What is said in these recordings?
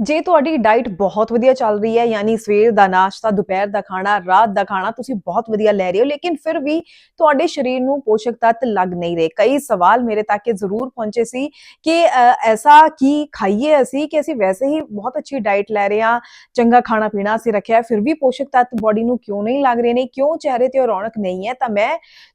ਜੇ ਤੁਹਾਡੀ ਡਾਈਟ ਬਹੁਤ ਵਧੀਆ ਚੱਲ ਰਹੀ ਹੈ ਯਾਨੀ ਸਵੇਰ ਦਾ ਨਾਸ਼ਤਾ ਦੁਪਹਿਰ ਦਾ ਖਾਣਾ ਰਾਤ ਦਾ ਖਾਣਾ ਤੁਸੀਂ ਬਹੁਤ ਵਧੀਆ ਲੈ ਰਹੇ ਹੋ ਲੇਕਿਨ ਫਿਰ ਵੀ ਤੁਹਾਡੇ ਸਰੀਰ ਨੂੰ ਪੋਸ਼ਕ ਤੱਤ ਲੱਗ ਨਹੀਂ ਰਹੇ। ਕਈ ਸਵਾਲ ਮੇਰੇ ਤੱਕ ਜ਼ਰੂਰ ਪਹੁੰਚੇ ਸੀ ਕਿ ਐਸਾ ਕੀ ਖਾਈਏ ਅਸੀਂ ਕਿ ਅਸੀਂ ਵੈਸੇ ਹੀ ਬਹੁਤ ਅੱਛੀ ਡਾਈਟ ਲੈ ਰਹੇ ਹਾਂ ਚੰਗਾ ਖਾਣਾ ਪੀਣਾ ਅਸੀਂ ਰੱਖਿਆ ਫਿਰ ਵੀ ਪੋਸ਼ਕ ਤੱਤ ਬਾਡੀ ਨੂੰ ਕਿਉਂ ਨਹੀਂ ਲੱਗ ਰਹੇ ਨੇ ਕਿਉਂ ਚਿਹਰੇ ਤੇ ਉਹ ਰੌਣਕ ਨਹੀਂ ਹੈ? ਤਾਂ ਮੈਂ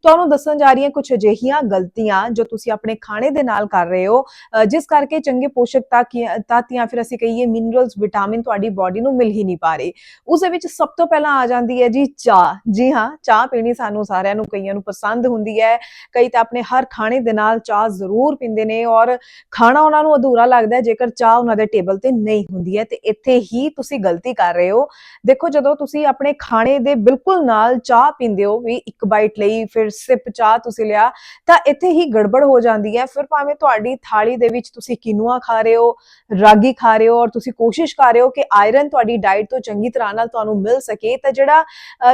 ਤੁਹਾਨੂੰ ਦੱਸਣ ਜਾ ਰਹੀ ਹਾਂ ਕੁਝ ਅਜਿਹੀਆਂ ਗਲਤੀਆਂ ਜੋ ਤੁਸੀਂ ਆਪਣੇ ਖਾਣੇ ਦੇ ਨਾਲ ਕਰ ਰਹੇ ਹੋ ਅ, ਜਿਸ ਕਰਕੇ ਚੰਗੇ ਪੋਸ਼ਕ ਤੱਤ ਤੱਤ ਜਾਂ ਫਿਰ ਅਸੀਂ ਕਹੀਏ ਮਿਨਰਲਸ ਵਿਟਾਮਿਨ ਤੁਹਾਡੀ ਬਾਡੀ ਨੂੰ ਮਿਲ ਹੀ ਨਹੀਂ ਪਾ ਰਹੇ। ਉਸ ਦੇ ਵਿੱਚ ਸਭ ਤੋਂ ਪਹਿਲਾਂ ਆ ਜਾਂਦੀ ਹੈ ਜੀ ਚਾਹ। ਜੀ ਹਾਂ, ਚਾਹ ਪੀਣੀ ਸਾਨੂੰ ਸਾਰਿਆਂ ਨੂੰ, ਕਈਆਂ ਨੂੰ ਪਸੰਦ ਹੁੰਦੀ ਹੈ। ਕਈ ਤਾਂ ਆਪਣੇ ਹਰ ਖਾਣੇ ਦੇ ਨਾਲ ਚਾਹ ਜ਼ਰੂਰ ਪੀਂਦੇ ਨੇ ਔਰ ਖਾਣਾ ਉਹਨਾਂ ਨੂੰ ਅਧੂਰਾ ਲੱਗਦਾ ਹੈ, ਜੇਕਰ ਚਾਹ ਉਹਨਾਂ ਦੇ ਟੇਬਲ ਤੇ ਨਹੀਂ ਹੁੰਦੀ ਹੈ। ਤੇ ਇੱਥੇ ਹੀ ਤੁਸੀਂ ਗਲਤੀ ਕਰ ਰਹੇ ਹੋ। ਦੇਖੋ, ਜਦੋਂ ਤੁਸੀਂ ਆਪਣੇ ਖਾਣੇ ਦੇ ਬਿਲਕੁਲ ਨਾਲ ਚਾਹ ਪੀਂਦੇ ਹੋ, ਵੀ ਇੱਕ ਬਾਈਟ ਲਈ, ਫਿਰ ਸਿਪ ਚਾਹ ਤੁਸੀਂ ਲਿਆ, ਤਾਂ ਇੱਥੇ ਹੀ ਗੜਬੜ ਹੋ ਜਾਂਦੀ ਹੈ। ਫਿਰ ਭਾਵੇਂ ਤੁਹਾਡੀ ਥਾਲੀ ਦੇ ਵਿੱਚ ਤੁਸੀਂ ਕਿਨੂਆ ਖਾ ਰਹੇ ਹੋ, ਰਾਗੀ ਖਾ ਰਹੇ ਹੋ ਔਰ ਤੁਸੀਂ ਤੁਸੀਂ ਕੋਸ਼ਿਸ਼ ਕਰ ਰਹੇ ਹੋ ਕਿ ਆਇਰਨ ਤੁਹਾਡੀ ਡਾਈਟ ਤੋਂ ਚੰਗੀ ਤਰ੍ਹਾਂ ਨਾਲ ਤੁਹਾਨੂੰ ਮਿਲ ਸਕੇ, ਤਾਂ ਜਿਹੜਾ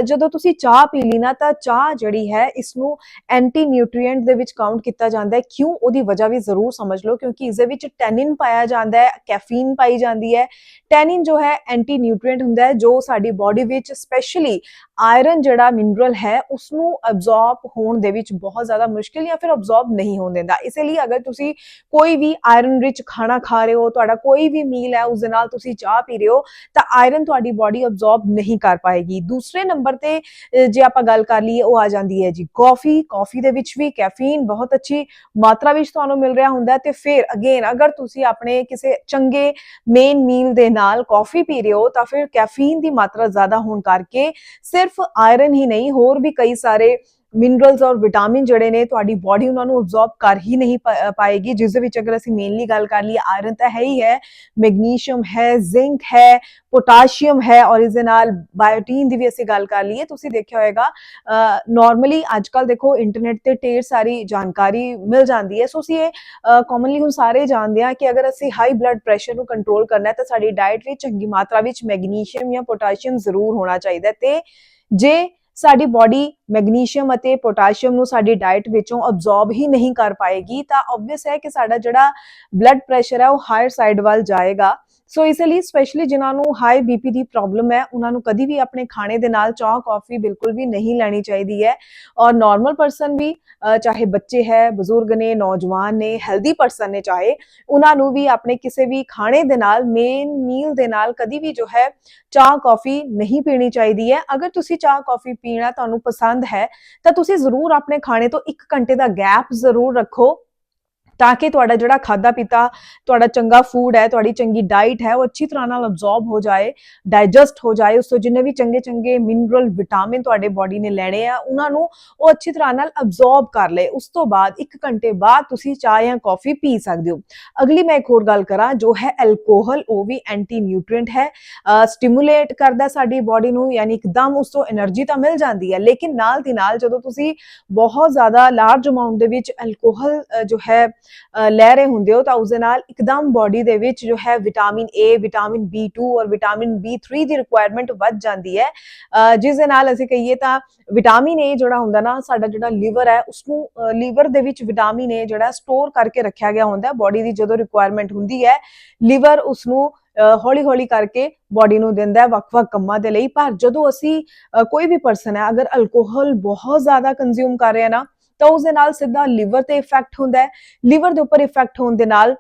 ਜਦੋਂ ਤੁਸੀਂ ਚਾਹ ਪੀ ਲਈ ਨਾ, ਤਾਂ ਚਾਹ ਜਿਹੜੀ ਹੈ ਇਸ ਨੂੰ ਐਂਟੀ ਨਿਊਟ੍ਰੀਐਂਟ ਦੇ ਵਿੱਚ ਕਾਊਂਟ ਕੀਤਾ ਜਾਂਦਾ ਹੈ। ਕਿਉਂ? ਉਹਦੀ ਵਜ੍ਹਾ ਵੀ ਜ਼ਰੂਰ ਸਮਝ ਲਓ, ਕਿਉਂਕਿ ਇਸ ਦੇ ਵਿੱਚ ਟੈਨਿਨ ਪਾਇਆ ਜਾਂਦਾ ਹੈ ਕੈਫੀਨ ਪਾਈ ਜਾਂਦੀ ਹੈ। ਟੈਨਿਨ ਜੋ ਹੈ ਐਂਟੀ ਨਿਊਟ੍ਰੀਐਂਟ ਹੁੰਦਾ ਹੈ, ਜੋ ਸਾਡੀ ਬਾਡੀ ਵਿੱਚ ਸਪੈਸ਼ਲੀ ਆਇਰਨ ਜਿਹੜਾ ਮਿਨਰਲ ਹੈ ਉਸ ਨੂੰ ਅਬਜ਼ੌਰਬ ਹੋਣ ਦੇ ਵਿੱਚ ਬਹੁਤ ਜ਼ਿਆਦਾ ਮੁਸ਼ਕਿਲ ਜਾਂ ਫਿਰ ਅਬਜ਼ੌਰਬ ਨਹੀਂ ਹੋਣ ਦਿੰਦਾ। ਇਸੇ ਲਈ ਅਗਰ ਤੁਸੀਂ ਕੋਈ ਵੀ ਆਇਰਨ ਰਿਚ ਖਾਣਾ ਖਾ ਰਹੇ ਹੋ, ਤੁਹਾਡਾ ਕੋਈ ਵੀ ਮੀਲ ਹੈ, ਉਸ ਦੇ ਨਾਲ ਤੁਸੀਂ ਚਾਹ ਪੀ ਰਹੇ ਹੋ, ਤਾਂ ਆਇਰਨ ਤੁਹਾਡੀ ਬਾਡੀ ਅਬਜ਼ੌਰਬ ਨਹੀਂ ਕਰ ਪਾਏਗੀ। ਦੂਸਰੇ ਨੰਬਰ ਤੇ ਜੇ ਆਪਾਂ ਗੱਲ ਕਰ ਲਈਏ, ਉਹ ਆ ਜਾਂਦੀ ਹੈ ਜੀ ਕਾਫੀ ਕਾਫੀ ਦੇ ਵਿੱਚ ਵੀ ਕੈਫੀਨ ਬਹੁਤ ਅੱਛੀ ਮਾਤਰਾ ਵਿੱਚ ਤੁਹਾਨੂੰ ਮਿਲ ਰਿਹਾ ਹੁੰਦਾ ਤੇ ਫਿਰ ਅਗੇਨ ਅਗਰ ਤੁਸੀਂ ਆਪਣੇ ਕਿਸੇ ਚੰਗੇ ਮੇਨ ਮੀਲ ਦੇ ਨਾਲ ਕਾਫੀ ਪੀ ਰਹੇ ਹੋ, ਤਾਂ ਫਿਰ ਕੈਫੀਨ ਦੀ ਮਾਤਰਾ ਜ਼ਿਆਦਾ ਹੋਣ ਕਰਕੇ ਸਿਰਫ ਆਇਰਨ ਹੀ ਨਹੀਂ, ਹੋਰ ਵੀ ਕਈ ਸਾਰੇ ਮਿਨਰਲਸ ਔਰ ਵਿਟਾਮਿਨ ਜਿਹੜੇ ਨੇ, ਤੁਹਾਡੀ ਬਾਡੀ ਉਹਨਾਂ ਨੂੰ ਅਬਜ਼ੌਰਬ ਕਰ ਹੀ ਨਹੀਂ ਪਾ- ਪਾਏਗੀ, ਜਿਸ ਦੇ ਵਿੱਚ ਅਗਰ ਅਸੀਂ ਮੇਨਲੀ ਗੱਲ ਕਰ ਲਈਏ ਆਇਰਨ ਤਾਂ ਹੈ ਹੀ ਹੈ ਮੈਗਨੀਸ਼ੀਅਮ ਹੈ ਜ਼ਿੰਕ ਹੈ ਪੋਟਾਸ਼ੀਅਮ ਹੈ ਔਰ ਇਸ ਦੇ ਨਾਲ ਬਾਇਓਟਿਨ ਦੀ ਵੀ ਅਸੀਂ ਗੱਲ ਕਰ ਲਈਏ, ਤੁਸੀਂ ਦੇਖਿਆ ਹੋਵੇਗਾ ਨਾਰਮਲੀ ਅੱਜਕੱਲ ਦੇਖੋ ਇੰਟਰਨੈਟ ਤੇ ਢੇਰ ਸਾਰੀ ਜਾਣਕਾਰੀ ਮਿਲ ਜਾਂਦੀ ਹੈ, ਸੋ ਅਸੀਂ ਇਹ ਕਾਮਨਲੀ ਹੁਣ ਸਾਰੇ ਜਾਣਦੇ ਹਾਂ ਕਿ ਅਗਰ ਅਸੀਂ ਹਾਈ ਬਲੱਡ ਪ੍ਰੈਸ਼ਰ ਨੂੰ ਕੰਟਰੋਲ ਕਰਨਾ ਹੈ, ਤਾਂ ਸਾਡੀ ਡਾਈਟ ਵਿੱਚ ਚੰਗੀ ਮਾਤਰਾ ਵਿੱਚ ਮੈਗਨੀਸ਼ੀਅਮ ਜਾਂ ਪੋਟਾਸ਼ੀਅਮ ਜ਼ਰੂਰ ਹੋਣਾ ਚਾਹੀਦਾ ਹੈ, ਤੇ ਜੇ ਸਾਡੀ ਬਾਡੀ ਮੈਗਨੀਸ਼ੀਅਮ ਅਤੇ ਪੋਟਾਸ਼ੀਅਮ ਨੂੰ ਸਾਡੀ ਡਾਈਟ ਵਿੱਚੋਂ ਅਬਜ਼ੌਰਬ ਹੀ ਨਹੀਂ ਕਰ ਪਾਏਗੀ, ਤਾਂ ਆਬਵੀਅਸ ਹੈ ਕਿ ਸਾਡਾ ਜਿਹੜਾ ਬਲੱਡ ਪ੍ਰੈਸ਼ਰ ਹੈ ਉਹ ਹਾਇਰ ਸਾਈਡ ਵੱਲ ਜਾਏਗਾ। ਸੋ ਇਸ ਲਈ ਸਪੈਸ਼ਲੀ ਜਿਨ੍ਹਾਂ ਨੂੰ ਹਾਈ ਬੀਪੀ ਦੀ ਪ੍ਰੋਬਲਮ ਹੈ, ਉਹਨਾਂ ਨੂੰ ਕਦੀ ਵੀ ਆਪਣੇ ਖਾਣੇ ਦੇ ਨਾਲ ਚਾਹ ਕਾਫੀ ਬਿਲਕੁਲ ਵੀ ਨਹੀਂ ਲੈਣੀ ਚਾਹੀਦੀ ਹੈ। ਔਰ ਨਾਰਮਲ ਪਰਸਨ ਵੀ ਚਾਹੇ ਬੱਚੇ ਹੈ, ਬਜ਼ੁਰਗ ਨੇ, ਨੌਜਵਾਨ ਨੇ ਹੈਲਦੀ ਪਰਸਨ ਨੇ ਚਾਹੇ, ਉਹਨਾਂ ਨੂੰ ਵੀ ਆਪਣੇ ਕਿਸੇ ਵੀ ਖਾਣੇ ਦੇ ਨਾਲ ਮੇਨ ਮੀਲ ਦੇ ਨਾਲ ਕਦੀ ਵੀ ਜੋ ਹੈ, ਚਾਹ ਕਾਫੀ ਨਹੀਂ ਪੀਣੀ ਚਾਹੀਦੀ ਹੈ। ਅਗਰ ਤੁਸੀਂ ਚਾਹ ਕਾਫੀ ਪੀਣਾ ਤੁਹਾਨੂੰ ਪਸੰਦ ਹੈ, ਤਾਂ ਤੁਸੀਂ ਜ਼ਰੂਰ ਆਪਣੇ ਖਾਣੇ ਤੋਂ 1 ਘੰਟੇ ਦਾ ਗੈਪ ਜ਼ਰੂਰ ਰੱਖੋ। ਤਾਂ ਕਿ ਤੁਹਾਡਾ ਜਿਹੜਾ ਖਾਦਾ ਪੀਤਾ, ਤੁਹਾਡਾ ਚੰਗਾ ਫੂਡ ਹੈ, ਤੁਹਾਡੀ ਚੰਗੀ ਡਾਈਟ ਹੈ, ਉਹ ਅੱਛੀ ਤਰ੍ਹਾਂ ਨਾਲ ਅਬਜ਼ੌਰਬ ਹੋ ਜਾਏ ਡਾਈਜੈਸਟ ਹੋ ਜਾਏ, ਉਸ ਤੋਂ ਜਿੰਨੇ ਵੀ ਚੰਗੇ ਚੰਗੇ ਮਿਨਰਲ ਵਿਟਾਮਿਨ ਤੁਹਾਡੇ ਬਾਡੀ ਨੇ ਲੈਣੇ ਆ, ਉਹਨਾਂ ਨੂੰ ਉਹ ਅੱਛੀ ਤਰ੍ਹਾਂ ਨਾਲ ਅਬਜ਼ੌਰਬ ਕਰ ਲਏ। ਉਸ ਤੋਂ ਬਾਅਦ 1 ਘੰਟੇ ਬਾਅਦ ਤੁਸੀਂ ਚਾਹ ਜਾਂ ਕਾਫੀ ਪੀ ਸਕਦੇ ਹੋ। ਅਗਲੀ ਮੈਂ ਇੱਕ ਹੋਰ ਗੱਲ ਕਰਾਂ, ਜੋ ਹੈ ਐਲਕੋਹਲ ਉਹ ਵੀ ਐਂਟੀ ਨਿਊਟ੍ਰੀਐਂਟ ਹੈ ਸਟਿਮੂਲੇਟ ਕਰਦਾ ਸਾਡੀ ਬਾਡੀ ਨੂੰ, ਯਾਨੀ ਇੱਕਦਮ ਉਸ ਤੋਂ એનર્ਜੀ ਤਾਂ ਮਿਲ ਜਾਂਦੀ ਹੈ, ਲੇਕਿਨ ਨਾਲ ਦੀ ਨਾਲ ਜਦੋਂ ਤੁਸੀਂ ਬਹੁਤ ਜ਼ਿਆਦਾ ਲਾਰਜ ਅਮਾਉਂਟ ਦੇ ਵਿੱਚ ਐਲਕੋਹਲ ਜੋ ਹੈ ਲੈ ਰਹੇ ਹੁੰਦੇ ਹੋ, ਤਾਂ ਉਸ ਦੇ ਨਾਲ ਇੱਕਦਮ ਬਾਡੀ ਦੇ ਵਿੱਚ ਜੋ ਹੈ ਵਿਟਾਮਿਨ A ਵਿਟਾਮਿਨ B2 ਔਰ ਵਿਟਾਮਿਨ B3 ਦੀ ਰਿਕੁਆਇਰਮੈਂਟ ਵੱਧ ਜਾਂਦੀ ਹੈ। ਜਿਸ ਦੇ ਨਾਲ ਅਸੀਂ ਕਹੀਏ ਤਾਂ ਵਿਟਾਮਿਨ A ਜਿਹੜਾ ਹੁੰਦਾ ਨਾ, ਸਾਡਾ ਜਿਹੜਾ ਲੀਵਰ ਹੈ ਉਸ ਨੂੰ ਲੀਵਰ ਦੇ ਵਿੱਚ ਵਿਟਾਮਿਨ A ਜਿਹੜਾ ਸਟੋਰ ਕਰਕੇ ਰੱਖਿਆ ਗਿਆ ਹੁੰਦਾ ਹੈ। ਬਾਡੀ ਦੀ ਜਦੋਂ ਰਿਕੁਆਇਰਮੈਂਟ ਹੁੰਦੀ ਹੈ ਲੀਵਰ ਉਸ ਨੂੰ ਹੌਲੀ ਹੌਲੀ ਕਰਕੇ ਬਾਡੀ ਨੂੰ ਦਿੰਦਾ ਹੈ ਵੱਖ-ਵੱਖ ਕੰਮਾਂ ਦੇ ਲਈ। ਪਰ ਜਦੋਂ ਅਸੀਂ ਕੋਈ ਵੀ ਪਰਸਨ ਹੈ, ਅਗਰ ਅਲਕੋਹਲ ਬਹੁਤ ਜ਼ਿਆਦਾ ਕੰਜ਼ਿਊਮ ਕਰ ਰਿਹਾ ਨਾ ਤਾਂ ਉਸ ਦੇ ਨਾਲ ਸਿੱਧਾ ਲੀਵਰ ਤੇ ਇਫੈਕਟ ਹੁੰਦਾ ਹੈ। ਲਿਵਰ ਦੇ ਉੱਪਰ ਇਫੈਕਟ ਹੋਣ ਦੇ ਨਾਲ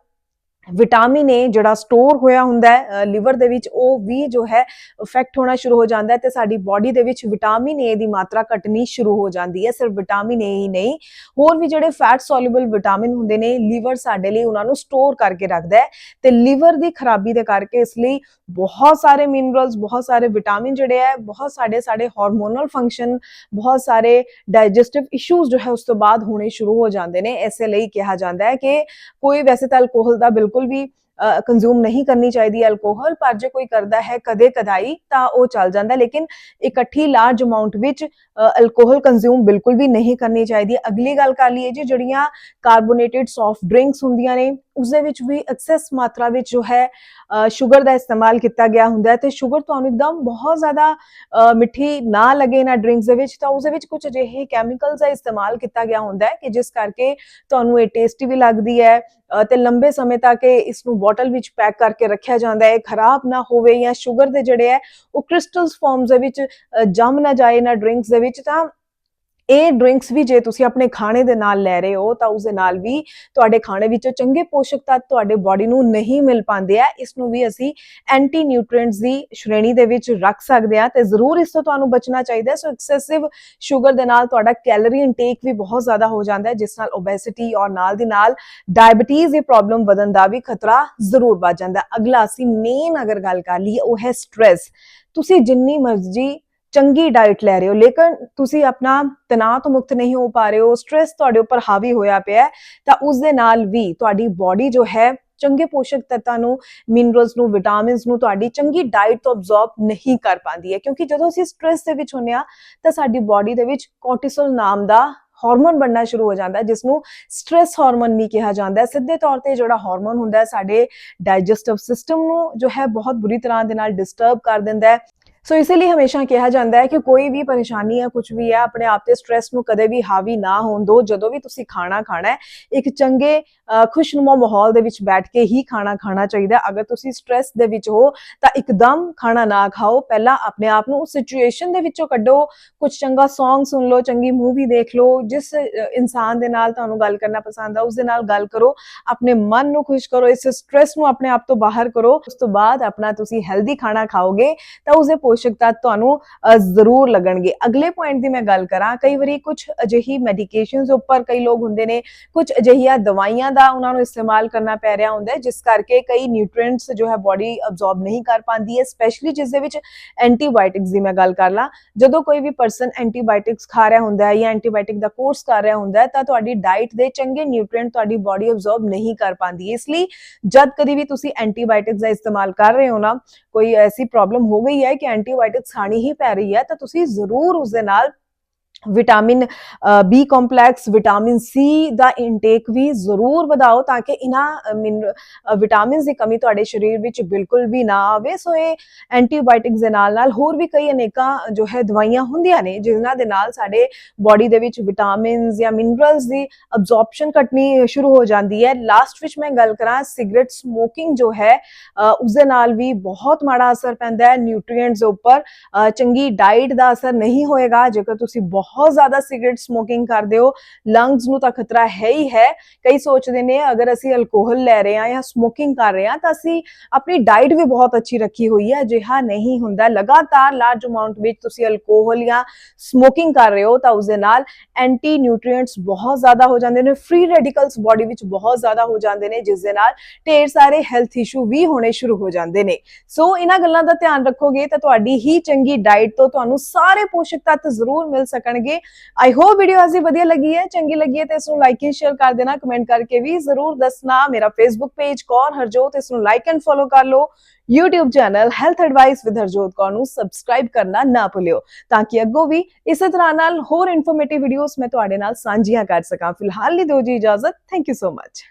ਵਿਟਾਮਿਨ ਏ ਜਿਹੜਾ ਸਟੋਰ ਹੋਇਆ ਹੁੰਦਾ ਹੈ ਲਿਵਰ ਦੇ ਵਿੱਚ, ਉਹ ਵੀ ਜੋ ਹੈ ਇਫੈਕਟ ਹੋਣਾ ਸ਼ੁਰੂ ਹੋ ਜਾਂਦਾ ਹੈ ਤੇ ਸਾਡੀ ਬਾਡੀ ਦੇ ਵਿੱਚ ਵਿਟਾਮਿਨ ਏ ਦੀ ਮਾਤਰਾ ਘਟਣੀ ਸ਼ੁਰੂ ਹੋ ਜਾਂਦੀ ਹੈ, ਸਿਰਫ ਵਿਟਾਮਿਨ ਏ ਹੀ ਨਹੀਂ। ਹੋਰ ਵੀ ਜਿਹੜੇ ਫੈਟ ਸੋਲੂਬਲ ਵਿਟਾਮਿਨ ਹੁੰਦੇ ਨੇ ਲੀਵਰ ਸਾਡੇ ਲਈ ਉਹਨਾਂ ਨੂੰ ਸਟੋਰ ਕਰਕੇ ਰੱਖਦਾ ਹੈ ਤੇ ਲੀਵਰ ਦੀ ਖਰਾਬੀ ਦੇ ਕਰਕੇ ਇਸ ਲਈ ਬਹੁਤ ਸਾਰੇ ਮਿਨਰਲਸ ਬਹੁਤ ਸਾਰੇ ਵਿਟਾਮਿਨ ਜਿਹੜੇ ਹੈ, ਬਹੁਤ ਸਾਡੇ ਸਾਡੇ ਹਾਰਮੋਨਲ ਫੰਕਸ਼ਨ ਬਹੁਤ ਸਾਰੇ ਡਾਈਜੈਸਟਿਵ ਇਸ਼ੂਜ਼ ਜੋ ਹੈ ਉਸ ਤੋਂ ਬਾਅਦ ਹੋਣੇ ਸ਼ੁਰੂ ਹੋ ਜਾਂਦੇ ਨੇ। ਇਸੇ ਲਈ ਕਿਹਾ ਜਾਂਦਾ ਹੈ ਕਿ ਕੋਈ ਵੈਸੇ ਤਾਂ ਅਲਕੋਹਲ ਦਾ ਬਿਲਕੁਲ ਵੀ ਕੰਜ਼ੂਮ ਨਹੀਂ ਕਰਨੀ ਚਾਹੀਦੀ ਅਲਕੋਹਲ ਪਰ ਜੇ ਕੋਈ ਕਰਦਾ ਹੈ ਕਦੇ ਕਦਾਈ, ਤਾਂ ਉਹ ਚੱਲ ਜਾਂਦਾ। ਲੇਕਿਨ ਇਕੱਠੀ ਲਾਰਜ ਅਮਾਉਂਟ ਵਿੱਚ ਅਲਕੋਹਲ ਕੰਜ਼ੂਮ ਬਿਲਕੁਲ ਵੀ ਨਹੀਂ ਕਰਨੀ ਚਾਹੀਦੀ। ਅਗਲੀ ਗੱਲ ਕਰ ਲਈਏ ਜੀ, ਜਿਹੜੀਆਂ ਕਾਰਬੋਨੇਟਿਡ ਸੌਫਟ ਡਰਿੰਕਸ ਹੁੰਦੀਆਂ ਨੇ ਉਸ ਦੇ ਵਿੱਚ ਵੀ ਐਕਸੈਸ ਮਾਤਰਾ ਵਿੱਚ ਜੋ ਹੈ ਸ਼ੂਗਰ ਦਾ ਇਸਤੇਮਾਲ ਕੀਤਾ ਗਿਆ ਹੁੰਦਾ ਹੈ ਤੇ ਸ਼ੂਗਰ ਤੁਹਾਨੂੰ ਇੱਕਦਮ ਬਹੁਤ ਜ਼ਿਆਦਾ ਮਿੱਠੀ ਨਾ ਲੱਗੇ ਨਾ ਡਰਿੰਕਸ ਦੇ ਵਿੱਚ ਤਾਂ ਉਸ ਦੇ ਵਿੱਚ ਕੁਝ ਅਜਿਹੇ ਕੈਮੀਕਲਸ ਦਾ ਇਸਤੇਮਾਲ ਕੀਤਾ ਗਿਆ ਹੁੰਦਾ ਹੈ ਕਿ ਜਿਸ ਕਰਕੇ ਤੁਹਾਨੂੰ ਇਹ ਟੇਸਟੀ ਵੀ ਲੱਗਦੀ ਹੈ ਅ, ਤੇ ਲੰਬੇ ਸਮੇਂ ਤੱਕ ਇਹ ਇਸ ਨੂੰ ਬੋਟਲ ਵਿੱਚ ਪੈਕ ਕਰਕੇ ਰੱਖਿਆ ਜਾਂਦਾ ਹੈ ਖਰਾਬ ਨਾ ਹੋਵੇ ਜਾਂ ਸ਼ੂਗਰ ਦੇ ਜਿਹੜੇ ਹੈ ਉਹ ਕ੍ਰਿਸਟਲਸ ਫਾਰਮਸ ਦੇ ਵਿੱਚ ਅ, ਜੰਮ ਨਾ ਜਾਏ ਨਾ ਡਰਿੰਕਸ ਦੇ ਵਿੱਚ ਤਾਂ ਇਹ ਡਰਿੰਕਸ ਵੀ ਜੇ ਤੁਸੀਂ ਆਪਣੇ ਖਾਣੇ ਦੇ ਨਾਲ ਲੈ ਰਹੇ ਹੋ, ਤਾਂ ਉਸ ਦੇ ਨਾਲ ਵੀ ਤੁਹਾਡੇ ਖਾਣੇ ਵਿੱਚੋਂ ਚੰਗੇ ਪੋਸ਼ਕ ਤੱਤ ਤੁਹਾਡੇ ਬਾਡੀ ਨੂੰ ਨਹੀਂ ਮਿਲ ਪਾਉਂਦੇ ਆ। ਇਸ ਨੂੰ ਵੀ ਅਸੀਂ ਐਂਟੀ ਨਿਊਟ੍ਰੀਐਂਟਸ ਦੀ ਸ਼੍ਰੇਣੀ ਦੇ ਵਿੱਚ ਰੱਖ ਸਕਦੇ ਆ ਤੇ ਜ਼ਰੂਰ ਇਸ ਤੋਂ ਤੁਹਾਨੂੰ ਬਚਣਾ ਚਾਹੀਦਾ। ਸੋ ਐਕਸੈਸਿਵ ਸ਼ੂਗਰ ਦੇ ਨਾਲ ਤੁਹਾਡਾ ਕੈਲਰੀ ਇਨਟੇਕ ਵੀ ਬਹੁਤ ਜ਼ਿਆਦਾ ਹੋ ਜਾਂਦਾ ਹੈ, ਜਿਸ ਨਾਲ ਓਬੈਸਿਟੀ ਔਰ ਨਾਲ ਦੀ ਨਾਲ ਡਾਇਬੀਟੀਜ਼ ਦੀ ਪ੍ਰੋਬਲਮ ਵਧਣ ਦਾ ਵੀ ਖਤਰਾ ਜ਼ਰੂਰ ਵੱਧ ਜਾਂਦਾ। ਅਗਲਾ ਅਸੀਂ ਮੇਨ ਅਗਰ ਗੱਲ ਕਰ ਲਈਏ, ਉਹ ਹੈ ਸਟ्रेस ਤੁਸੀਂ ਜਿੰਨੀ ਮਰਜ਼ੀ ਚੰਗੀ ਡਾਈਟ ਲੈ ਰਹੇ ਹੋ, ਲੇਕਿਨ ਤੁਸੀਂ ਆਪਣਾ ਤਣਾਅ ਤੋਂ ਮੁਕਤ ਨਹੀਂ ਹੋ ਪਾ ਰਹੇ ਹੋ ਸਟ्रेस ਤੁਹਾਡੇ ਉੱਪਰ ਹਾਵੀ ਹੋਇਆ ਪਿਆ ਤਾਂ ਉਸ ਦੇ ਨਾਲ ਵੀ ਤੁਹਾਡੀ ਬਾਡੀ ਜੋ ਹੈ, ਚੰਗੇ ਪੋਸ਼ਕ ਤੱਤਾਂ ਨੂੰ ਮਿਨਰਲਸ ਨੂੰ ਵਿਟਾਮਿਨਸ ਨੂੰ ਤੁਹਾਡੀ ਚੰਗੀ ਡਾਈਟ ਤੋਂ ਅਬਜ਼ੌਰਬ ਨਹੀਂ ਕਰ ਪਾਉਂਦੀ ਹੈ, ਕਿਉਂਕਿ ਜਦੋਂ ਅਸੀਂ ਸਟ्रेस ਦੇ ਵਿੱਚ ਹੁੰਨੇ ਆ ਤਾਂ ਸਾਡੀ ਬਾਡੀ ਦੇ ਵਿੱਚ ਕੋਰਟੀਸੋਲ ਨਾਮ ਦਾ ਹਾਰਮੋਨ ਬਣਨਾ ਸ਼ੁਰੂ ਹੋ ਜਾਂਦਾ ਜਿਸ ਨੂੰ ਸਟ्रेस ਹਾਰਮੋਨ ਵੀ ਕਿਹਾ ਜਾਂਦਾ ਹੈ। ਸਿੱਧੇ ਤੌਰ ਤੇ ਜਿਹੜਾ ਹਾਰਮੋਨ ਹੁੰਦਾ ਹੈ, ਸਾਡੇ ਡਾਈਜੈਸਟਿਵ ਸਿਸਟਮ ਨੂੰ ਜੋ ਹੈ, ਬਹੁਤ ਬੁਰੀ ਤਰ੍ਹਾਂ ਦੇ ਨਾਲ ਡਿਸਟਰਬ ਕਰ ਦਿੰਦਾ ਹੈ ਸੋ ਇਸੇ ਲਈ ਹਮੇਸ਼ਾ ਕਿਹਾ ਜਾਂਦਾ ਹੈ ਕਿ ਕੋਈ ਵੀ ਪਰੇਸ਼ਾਨੀ ਆ ਕੁਝ ਵੀ ਆ ਆਪਣੇ ਆਪ ਤੇ ਸਟ्रेस ਨੂੰ ਕਦੇ ਵੀ ਹਾਵੀ ਨਾ ਹੋਣ ਦਿਓ ਜਦੋਂ ਵੀ ਤੁਸੀਂ ਖਾਣਾ ਖਾਣਾ ਹੈ ਇੱਕ ਚੰਗੇ ਖੁਸ਼ਨੁਮਾ ਮਾਹੌਲ ਦੇ ਵਿੱਚ ਬੈਠ ਕੇ ਹੀ ਖਾਣਾ ਖਾਣਾ ਚਾਹੀਦਾ ਅਗਰ ਤੁਸੀਂ ਸਟ्रेस ਦੇ ਵਿੱਚ ਹੋ ਤਾਂ ਇੱਕਦਮ ਖਾਣਾ ਨਾ ਖਾਓ ਪਹਿਲਾਂ ਆਪਣੇ ਆਪ ਨੂੰ ਉਸ ਸਿਚੁਏਸ਼ਨ ਦੇ ਵਿੱਚੋਂ ਕੱਢੋ ਕੁਝ ਚੰਗਾ Song ਸੁਣ ਲਓ ਚੰਗੀ ਮੂਵੀ ਦੇਖ ਲਓ ਜਿਸ ਇਨਸਾਨ ਦੇ ਨਾਲ ਤੁਹਾਨੂੰ ਗੱਲ ਕਰਨਾ ਪਸੰਦ ਆ ਉਸ ਦੇ ਨਾਲ ਗੱਲ ਕਰੋ ਆਪਣੇ ਮਨ ਨੂੰ ਖੁਸ਼ ਕਰੋ ਇਸ ਸਟ्रेस ਨੂੰ ਆਪਣੇ ਆਪ ਤੋਂ ਬਾਹਰ ਕਰੋ ਉਸ ਤੋਂ ਬਾਅਦ ਆਪਣਾ ਤੁਸੀਂ ਹੈਲਦੀ ਖਾਣਾ ਖਾਓਗੇ ਤਾਂ ਉਸ ਪੋਸ਼ਕ ਤੱਤ ਤੁਹਾਨੂੰ ਜ਼ਰੂਰ ਲੱਗਣਗੇ। ਅਗਲੇ ਪੁਆਇੰਟ ਦੀ ਮੈਂ ਗੱਲ ਕਰਾਂ, ਕਈ ਵਾਰੀ ਕੁਝ ਅਜਿਹੀ ਮੈਡੀਕੇਸ਼ਨਸ ਉੱਪਰ ਕਈ ਲੋਕ ਹੁੰਦੇ ਨੇ ਕੁਝ ਅਜਿਹੀਆਂ ਦਵਾਈਆਂ ਦਾ ਉਹਨਾਂ ਨੂੰ ਇਸਤੇਮਾਲ ਕਰਨਾ ਪੈ ਰਿਹਾ ਹੁੰਦਾ ਹੈ, ਜਿਸ ਕਰਕੇ ਕਈ ਨਿਊਟ੍ਰੀਐਂਟਸ ਜੋ ਹੈ ਬਾਡੀ ਅਬਜ਼ੌਰਬ ਨਹੀਂ ਕਰ ਪਾਉਂਦੀ ਹੈ ਸਪੈਸ਼ਲੀ ਜਿਸ ਦੇ ਵਿੱਚ ਐਂਟੀਬਾਇਓਟਿਕਸ ਦੀ ਮੈਂ ਗੱਲ ਕਰ ਲਾਂ। ਜਦੋਂ ਕੋਈ ਵੀ ਪਰਸਨ ਐਂਟੀਬਾਇਓਟਿਕਸ ਖਾ ਰਿਹਾ ਹੁੰਦਾ ਹੈ ਜਾਂ ਐਂਟੀਬਾਇਓਟਿਕ ਦਾ ਕੋਰਸ ਕਰ ਰਿਹਾ ਹੁੰਦਾ ਹੈ, ਤਾਂ ਤੁਹਾਡੀ ਡਾਈਟ ਦੇ ਚੰਗੇ ਨਿਊਟ੍ਰੀਐਂਟ ਤੁਹਾਡੀ ਬਾਡੀ ਅਬਜ਼ੌਰਬ ਨਹੀਂ ਕਰ ਪਾਉਂਦੀ। ਇਸ ਲਈ ਜਦ ਕਦੀ ਵੀ ਤੁਸੀਂ ਐਂਟੀਬਾਇਓਟਿਕਸ ਦਾ ਇਸਤੇਮਾਲ ਕਰ ਰਹੇ ਹੋ ਨਾ, ਕੋਈ ਐਸੀ ਪ੍ਰੋਬਲਮ ਹੋ ਗਈ ਹੈ ਕਿ ਐਂਟੀਬਾਇਓਟਿਕਸ ਖਾਣੀ ਹੀ ਪੈ ਰਹੀ ਹੈ ਤਾਂ ਤੁਸੀਂ ਜ਼ਰੂਰ ਉਸ ਦੇ ਨਾਲ vitamin B complex vitamin C ਦਾ ਇਨਟੇਕ ਵੀ ਜ਼ਰੂਰ ਵਧਾਓ ਤਾਂ ਕਿ ਇਹਨਾਂ ਵਿਟਾਮਿਨਸ ਦੀ ਕਮੀ ਤੁਹਾਡੇ ਸਰੀਰ ਵਿੱਚ ਬਿਲਕੁਲ ਵੀ ਨਾ ਆਵੇ। ਸੋ ਇਹ ਐਂਟੀਬਾਇਓਟਿਕਸ ਦੇ ਨਾਲ ਨਾਲ ਹੋਰ ਵੀ ਕਈ ਅਨੇਕਾਂ ਜੋ ਹੈ ਦਵਾਈਆਂ ਹੁੰਦੀਆਂ ਨੇ ਜਿਨ੍ਹਾਂ ਦੇ ਨਾਲ ਸਾਡੇ ਬਾਡੀ ਦੇ ਵਿੱਚ ਵਿਟਾਮਿਨਸ ਜਾਂ ਮਿਨਰਲਸ ਦੀ ਅਬਜ਼ੌਰਪਸ਼ਨ ਘਟਣੀ ਸ਼ੁਰੂ ਹੋ ਜਾਂਦੀ ਹੈ। ਲਾਸਟ ਵਿੱਚ ਮੈਂ ਗੱਲ ਕਰਾਂ ਸਿਗਰਟ ਸਮੋਕਿੰਗ ਜੋ ਹੈ ਅ, ਉਸ ਦੇ ਨਾਲ ਵੀ ਬਹੁਤ ਮਾੜਾ ਅਸਰ ਪੈਂਦਾ ਹੈ। ਨਿਊਟ੍ਰੀਐਂਟਸ ਦੇ ਉੱਪਰ ਚੰਗੀ ਡਾਈਟ ਦਾ ਅਸਰ ਨਹੀਂ ਹੋਏਗਾ। ਜੇਕਰ ਤੁਸੀਂ ਬਹੁਤ ਬਹੁਤ ਜ਼ਿਆਦਾ ਸਿਗਰਟ ਸਮੋਕਿੰਗ ਕਰਦੇ ਹੋ ਲੰਗਸ ਨੂੰ ਤਾਂ ਖਤਰਾ ਹੈ ਹੀ ਹੈ। ਕਈ ਸੋਚਦੇ ਨੇ, ਅਗਰ ਅਸੀਂ ਅਲਕੋਹਲ ਲੈ ਰਹੇ ਹਾਂ ਜਾਂ ਸਮੋਕਿੰਗ ਕਰ ਰਹੇ ਹਾਂ, ਤਾਂ ਅਸੀਂ ਆਪਣੀ ਡਾਈਟ ਵੀ ਬਹੁਤ ਅੱਛੀ ਰੱਖੀ ਹੋਈ ਹੈ, ਅਜਿਹਾ ਨਹੀਂ ਹੁੰਦਾ। ਲਗਾਤਾਰ ਲਾਰਜ ਅਮਾਉਂਟ ਵਿੱਚ ਤੁਸੀਂ ਅਲਕੋਹਲ ਜਾਂ ਸਮੋਕਿੰਗ ਕਰ ਰਹੇ ਹੋ, ਤਾਂ ਉਸ ਦੇ ਨਾਲ ਐਂਟੀ ਨਿਊਟ੍ਰੀਐਂਟਸ ਬਹੁਤ ਜ਼ਿਆਦਾ ਹੋ ਜਾਂਦੇ ਨੇ ਫ੍ਰੀ ਰੈਡੀਕਲਸ ਬਾਡੀ ਵਿੱਚ ਬਹੁਤ ਜ਼ਿਆਦਾ ਹੋ ਜਾਂਦੇ ਨੇ ਜਿਸ ਦੇ ਨਾਲ ਢੇਰ ਸਾਰੇ ਹੈਲਥ ਇਸ਼ੂ ਵੀ ਹੋਣੇ ਸ਼ੁਰੂ ਹੋ ਜਾਂਦੇ ਨੇ। ਸੋ ਇਹਨਾਂ ਗੱਲਾਂ ਦਾ ਧਿਆਨ ਰੱਖੋਗੇ ਤਾਂ ਤੁਹਾਡੀ ਹੀ ਚੰਗੀ ਡਾਈਟ ਤੋਂ ਤੁਹਾਨੂੰ ਸਾਰੇ ਪੋਸ਼ਕ ਤੱਤ ਜ਼ਰੂਰ ਮਿਲ ਸਕਣਗੇ। ਆਈ ਹੋਪ ਵੀਡੀਓ ਅੱਜ ਦੀ ਵਧੀਆ ਲੱਗੀ ਹੈ, ਚੰਗੀ ਲੱਗੀ ਹੈ ਤੇ ਇਸ ਨੂੰ ਲਾਈਕ ਐਂਡ ਸ਼ੇਅਰ ਕਰ ਦੇਣਾ ਕਮੈਂਟ ਕਰਕੇ ਵੀ ਜ਼ਰੂਰ ਦੱਸਣਾ। ਮੇਰਾ ਫੇਸਬੁੱਕ ਪੇਜ ਕੌਰ ਹਰਜੋਤ, ਇਸ ਨੂੰ ਲਾਈਕ ਐਂਡ ਫੋਲੋ ਕਰ ਲਓ। YouTube channel health advice with Harjot Kaur ਨੂੰ ਸਬਸਕ੍ਰਾਈਬ ਕਰਨਾ ਨਾ ਭੁੱਲਿਓ, ਤਾਂ ਕਿ ਅੱਗੋਂ ਵੀ ਇਸੇ ਤਰ੍ਹਾਂ ਨਾਲ ਹੋਰ ਇਨਫੋਰਮੇਟਿਵ ਵੀਡੀਓਜ਼ ਮੈਂ ਤੁਹਾਡੇ ਨਾਲ ਸਾਂਝੀਆਂ ਕਰ ਸਕਾਂ। ਫਿਲਹਾਲ ਲਈ ਦਿਓ ਜੀ ਇਜਾਜ਼ਤ। Thank you so much